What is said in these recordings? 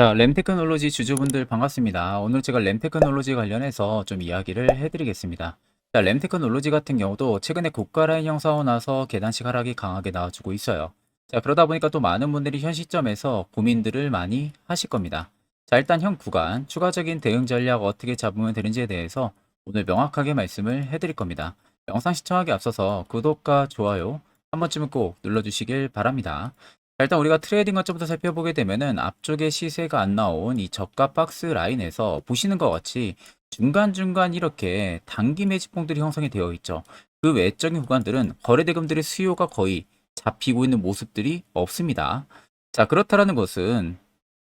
자, 램 테크놀로지 주주분들 반갑습니다. 오늘 제가 램 테크놀로지 관련해서 좀 이야기를 해드리겠습니다. 자, 램 테크놀로지 같은 경우도 최근에 고가 라인 형성하고 나서 계단식 하락이 강하게 나와주고 있어요. 자, 그러다 보니까 또 많은 분들이 현 시점에서 고민들을 많이 하실 겁니다. 자, 일단 현 구간 추가적인 대응 전략 어떻게 잡으면 되는지에 대해서 오늘 명확하게 말씀을 해드릴 겁니다. 영상 시청하기 앞서서 구독과 좋아요 한 번쯤은 꼭 눌러주시길 바랍니다. 자, 일단 우리가 트레이딩 관점부터 살펴보게 되면은 앞쪽에 시세가 안 나온 이 저가 박스 라인에서 보시는 것 같이 중간중간 이렇게 단기 매집봉들이 형성이 되어 있죠. 그 외적인 구간들은 거래대금들의 수요가 거의 잡히고 있는 모습들이 없습니다. 자, 그렇다라는 것은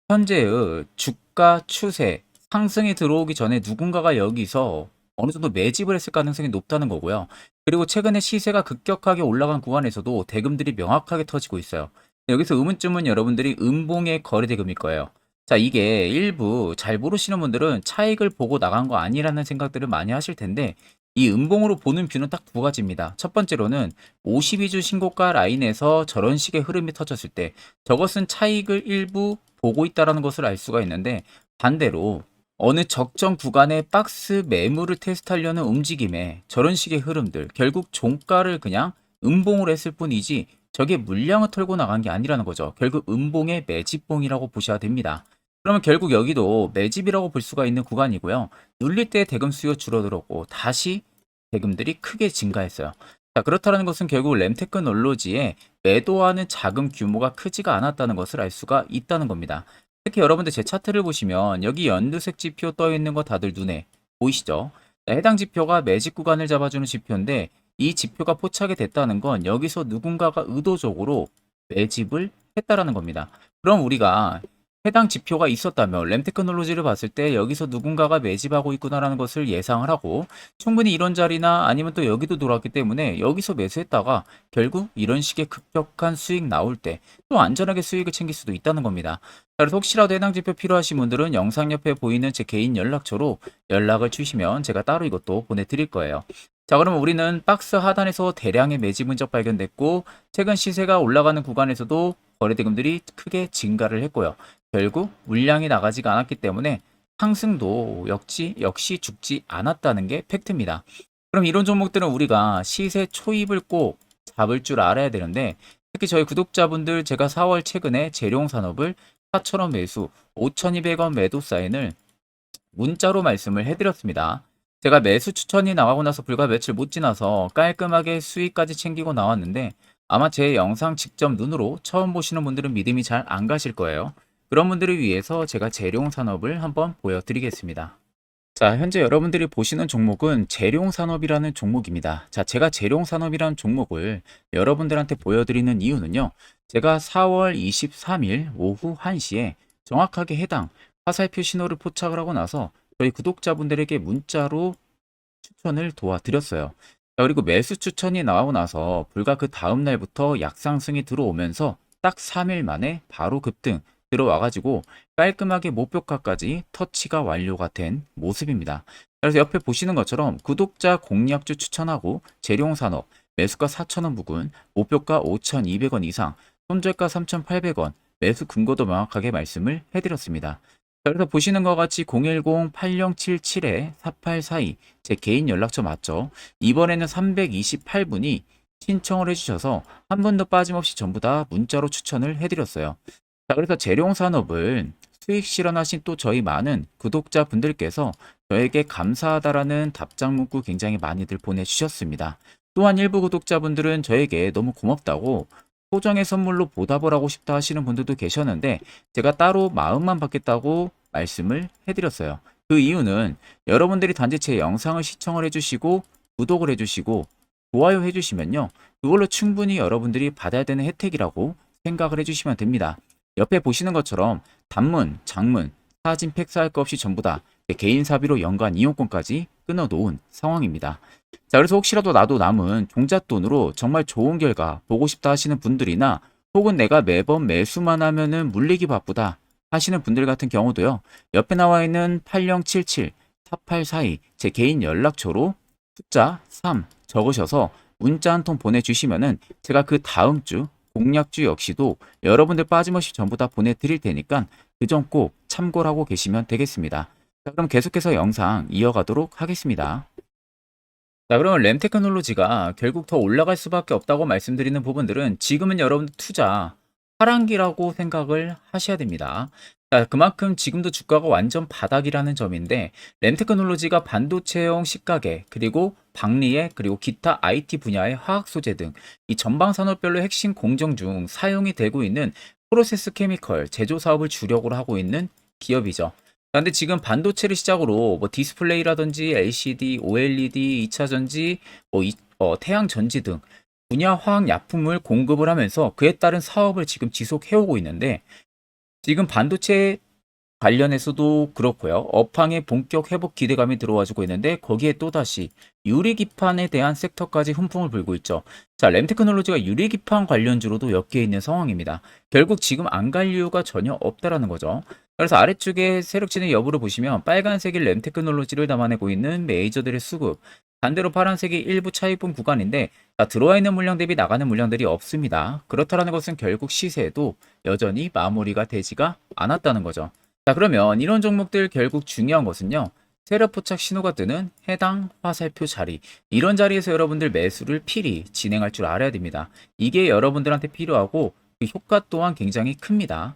현재의 주가 추세 상승이 들어오기 전에 누군가가 여기서 어느 정도 매집을 했을 가능성이 높다는 거고요. 그리고 최근에 시세가 급격하게 올라간 구간에서도 대금들이 명확하게 터지고 있어요. 여기서 의문점은 여러분들이 음봉의 거래 대금일 거예요. 자, 이게 일부 잘 모르시는 분들은 차익을 보고 나간 거 아니라는 생각들을 많이 하실 텐데 이 음봉으로 보는 뷰는 딱 두 가지입니다. 첫 번째로는 52주 신고가 라인에서 저런 식의 흐름이 터졌을 때 저것은 차익을 일부 보고 있다라는 것을 알 수가 있는데 반대로 어느 적정 구간의 박스 매물을 테스트하려는 움직임에 저런 식의 흐름들 결국 종가를 그냥 음봉으로 했을 뿐이지 저게 물량을 털고 나간 게 아니라는 거죠. 결국 음봉의 매집봉이라고 보셔야 됩니다. 그러면 결국 여기도 매집이라고 볼 수가 있는 구간이고요. 눌릴 때 대금 수요 줄어들었고 다시 대금들이 크게 증가했어요. 자, 그렇다는 것은 결국 램테크놀로지에 매도하는 자금 규모가 크지가 않았다는 것을 알 수가 있다는 겁니다. 특히 여러분들 제 차트를 보시면 여기 연두색 지표 떠 있는 거 다들 눈에 보이시죠? 자, 해당 지표가 매집 구간을 잡아주는 지표인데 이 지표가 포착이 됐다는 건 여기서 누군가가 의도적으로 매집을 했다라는 겁니다. 그럼 우리가 해당 지표가 있었다면 램 테크놀로지를 봤을 때 여기서 누군가가 매집하고 있구나라는 것을 예상을 하고 충분히 이런 자리나 아니면 또 여기도 돌았기 때문에 여기서 매수했다가 결국 이런 식의 급격한 수익 나올 때 또 안전하게 수익을 챙길 수도 있다는 겁니다. 그래서 혹시라도 해당 지표 필요하신 분들은 영상 옆에 보이는 제 개인 연락처로 연락을 주시면 제가 따로 이것도 보내드릴 거예요. 자, 그러면 우리는 박스 하단에서 대량의 매집 흔적 발견됐고 최근 시세가 올라가는 구간에서도 거래대금들이 크게 증가를 했고요. 결국 물량이 나가지가 않았기 때문에 상승도 역시 역시 죽지 않았다는 게 팩트입니다. 그럼 이런 종목들은 우리가 시세 초입을 꼭 잡을 줄 알아야 되는데 특히 저희 구독자분들 제가 4월 최근에 재룡 산업을 4,000원 매수, 5,200원 매도 사인을 문자로 말씀을 해드렸습니다. 제가 매수 추천이 나가고 나서 불과 며칠 못 지나서 깔끔하게 수익까지 챙기고 나왔는데 아마 제 영상 직접 눈으로 처음 보시는 분들은 믿음이 잘 안 가실 거예요. 그런 분들을 위해서 제가 재룡 산업을 한번 보여드리겠습니다. 자, 현재 여러분들이 보시는 종목은 재룡 산업이라는 종목입니다. 자, 제가 재룡 산업이라는 종목을 여러분들한테 보여드리는 이유는요. 제가 4월 23일 오후 1시에 정확하게 해당 화살표 신호를 포착을 하고 나서 저희 구독자분들에게 문자로 추천을 도와드렸어요. 자, 그리고 매수 추천이 나오고 나서 불과 그 다음 날부터 약상승이 들어오면서 딱 3일 만에 바로 급등 들어와가지고 깔끔하게 목표가까지 터치가 완료가 된 모습입니다. 그래서 옆에 보시는 것처럼 구독자 공략주 추천하고 재룡산업 매수가 4,000원 부근, 목표가 5,200원 이상, 손절가 3,800원, 매수 근거도 명확하게 말씀을 해드렸습니다. 자, 그래서 보시는 것 같이 010-8077-4842 제 개인 연락처 맞죠? 이번에는 328분이 신청을 해주셔서 한 번도 빠짐없이 전부 다 문자로 추천을 해드렸어요. 자, 그래서 재룡산업을 수익 실현하신 또 저희 많은 구독자분들께서 저에게 감사하다라는 답장 문구 굉장히 많이들 보내주셨습니다. 또한 일부 구독자분들은 저에게 너무 고맙다고 소정의 선물로 보답을 하고 싶다 하시는 분들도 계셨는데 제가 따로 마음만 받겠다고 말씀을 해드렸어요. 그 이유는 여러분들이 단지 제 영상을 시청을 해주시고 구독을 해주시고 좋아요 해주시면요. 그걸로 충분히 여러분들이 받아야 되는 혜택이라고 생각을 해주시면 됩니다. 옆에 보시는 것처럼 단문, 장문, 사진 팩스할 거 없이 전부 다제 개인 사비로 연간 이용권까지 끊어놓은 상황입니다. 자, 그래서 혹시라도 나도 남은 종잣돈으로 정말 좋은 결과 보고 싶다 하시는 분들이나 혹은 내가 매번 매수만 하면은 물리기 바쁘다 하시는 분들 같은 경우도요. 옆에 나와 있는 8077 4842 제 개인 연락처로 숫자 3 적으셔서 문자 한 통 보내주시면은 제가 그 다음 주 공략주 역시도 여러분들 빠짐없이 전부 다 보내드릴 테니까 그 점 꼭 참고를 하고 계시면 되겠습니다. 자, 그럼 계속해서 영상 이어가도록 하겠습니다. 자, 그러면 램 테크놀로지가 결국 더 올라갈 수밖에 없다고 말씀드리는 부분들은 지금은 여러분들 투자 하란기라고 생각을 하셔야 됩니다. 자, 그만큼 지금도 주가가 완전 바닥이라는 점인데 램 테크놀로지가 반도체용 시가계 그리고 박리에 그리고 기타 IT 분야의 화학 소재 등 이 전방 산업별로 핵심 공정 중 사용이 되고 있는 프로세스 케미컬 제조 사업을 주력으로 하고 있는 기업이죠. 그런데 지금 반도체를 시작으로 뭐 디스플레이라든지 LCD, OLED, 2차 전지, 뭐 이- 어, 태양 전지 등 분야 화학 약품을 공급을 하면서 그에 따른 사업을 지금 지속해오고 있는데 지금 반도체 관련해서도 그렇고요. 업황의 본격 회복 기대감이 들어와주고 있는데 거기에 또다시 유리기판에 대한 섹터까지 훈풍을 불고 있죠. 자, 램테크놀로지가 유리기판 관련주로도 엮여 있는 상황입니다. 결국 지금 안 갈 이유가 전혀 없다라는 거죠. 그래서 아래쪽에 세력진의 여부를 보시면 빨간색이 램 테크놀로지를 담아내고 있는 메이저들의 수급, 반대로 파란색이 일부 차입분 구간인데 자, 들어와 있는 물량 대비 나가는 물량들이 없습니다. 그렇다라는 것은 결국 시세도 여전히 마무리가 되지가 않았다는 거죠. 자, 그러면 이런 종목들 결국 중요한 것은요. 세력 포착 신호가 뜨는 해당 화살표 자리. 이런 자리에서 여러분들 매수를 필히 진행할 줄 알아야 됩니다. 이게 여러분들한테 필요하고 그 효과 또한 굉장히 큽니다.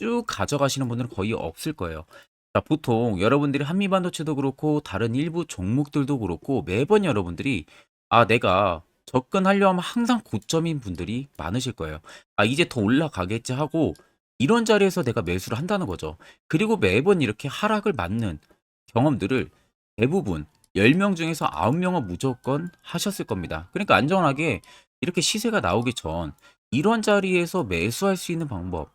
쭉 가져가시는 분들은 거의 없을 거예요. 자, 보통 여러분들이 한미반도체도 그렇고 다른 일부 종목들도 그렇고 매번 여러분들이 아, 내가 접근하려 하면 항상 고점인 분들이 많으실 거예요. 아, 이제 더 올라가겠지 하고 이런 자리에서 내가 매수를 한다는 거죠. 그리고 매번 이렇게 하락을 맞는 경험들을 대부분 10명 중에서 9명은 무조건 하셨을 겁니다. 그러니까 안전하게 이렇게 시세가 나오기 전 이런 자리에서 매수할 수 있는 방법,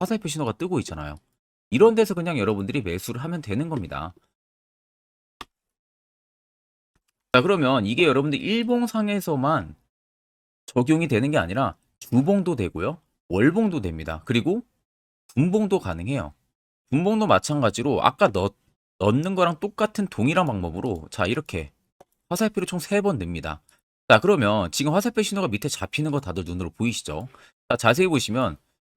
화살표 신호가 뜨고 있잖아요. 이런 데서 그냥 여러분들이 매수를 하면 되는 겁니다. 자, 그러면 이게 여러분들 일봉상에서만 적용이 되는 게 아니라 주봉도 되고요. 월봉도 됩니다. 그리고 분봉도 가능해요. 분봉도 마찬가지로 아까 넣, 넣는 거랑 똑같은 동일한 방법으로 자 이렇게 화살표를 총 3번 냅니다. 자 그러면 지금 화살표 신호가 밑에 잡히는 거 다들 눈으로 보이시죠? 자 자세히 보시면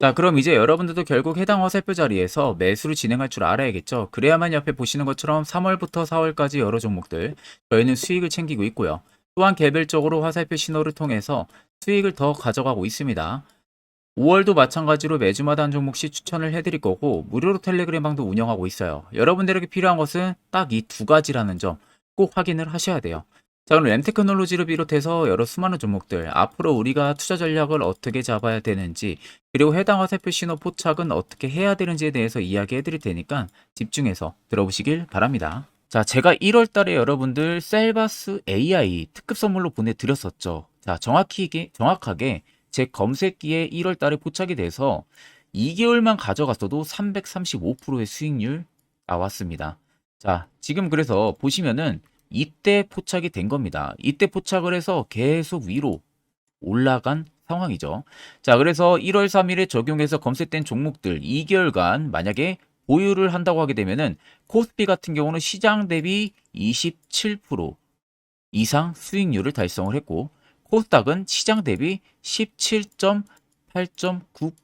자, 그럼 이제 여러분들도 결국 해당 화살표 자리에서 매수를 진행할 줄 알아야겠죠. 그래야만 옆에 보시는 것처럼 3월부터 4월까지 여러 종목들 저희는 수익을 챙기고 있고요. 또한 개별적으로 화살표 신호를 통해서 수익을 더 가져가고 있습니다. 5월도 마찬가지로 매주마다 한 종목씩 추천을 해드릴 거고 무료로 텔레그램 방도 운영하고 있어요. 여러분들에게 필요한 것은 딱 이 두 가지라는 점 꼭 확인을 하셔야 돼요. 자, 오늘 램테크놀로지를 비롯해서 여러 수많은 종목들, 앞으로 우리가 투자 전략을 어떻게 잡아야 되는지, 그리고 해당 화살표 신호 포착은 어떻게 해야 되는지에 대해서 이야기해 드릴 테니까 집중해서 들어보시길 바랍니다. 자, 제가 1월 달에 여러분들 셀바스 AI 특급 선물로 보내드렸었죠. 자, 정확히, 정확하게 제 검색기에 1월 달에 포착이 돼서 2개월만 가져갔어도 335%의 수익률 나왔습니다. 자, 지금 그래서 보시면은 이때 포착이 된 겁니다. 이때 포착을 해서 계속 위로 올라간 상황이죠. 자, 그래서 1월 3일에 적용해서 검색된 종목들 2개월간 만약에 보유를 한다고 하게 되면은 코스피 같은 경우는 시장 대비 27% 이상 수익률을 달성을 했고 코스닥은 시장 대비 17.8.9%